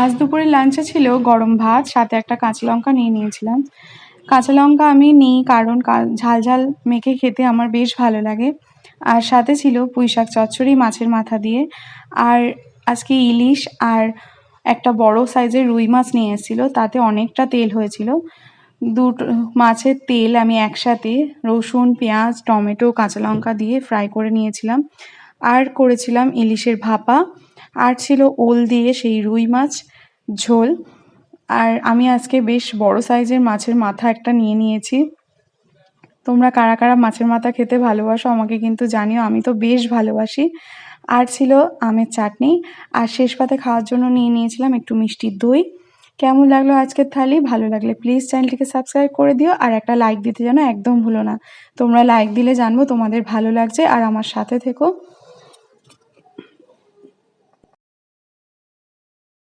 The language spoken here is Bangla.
আজ দুপুরে লাঞ্চে ছিল গরম ভাত, সাথে একটা কাঁচা লঙ্কা নিয়ে নিয়েছিলাম। কাঁচা লঙ্কা আমি নিই কারণ ঝাল ঝাল মেখে খেতে আমার বেশ ভালো লাগে। আর সাথে ছিল পুঁই শাক চচ্চড়ি মাছের মাথা দিয়ে। আর আজকে ইলিশ আর একটা বড় সাইজের রুই মাছ নিয়ে এসেছিল, তাতে অনেকটা তেল হয়েছিল। দুটো মাছের তেল আমি একসাথে রসুন, পেঁয়াজ, টমেটো, কাঁচা লঙ্কা দিয়ে ফ্রাই করে নিয়েছিলাম। আর করেছিলাম ইলিশের ভাপা। আর ছিল ওল দিয়ে সেই রুই মাছ, ঝোল। আর আমি আজকে বেশ বড় সাইজের মাছের মাথা একটা নিয়ে নিয়েছি। তোমরা কারা কারা মাছের মাথা খেতে ভালোবাসো আমাকে কিন্তু জানিও, আমি তো বেশ ভালোবাসি। আর ছিল আমের চাটনি। আর শেষ পাতে খাওয়ার জন্য নিয়ে নিয়েছিলাম একটু মিষ্টি দই। কেমন লাগল আজকের থালি? ভালো লাগলে প্লিজ চ্যানেলটিকে সাবস্ক্রাইব করে দিও আর একটা লাইক দিতে যেন একদম ভুলো না। তোমরা লাইক দিলে জানব তোমাদের ভালো লাগছে আর আমার সাথে থেকো।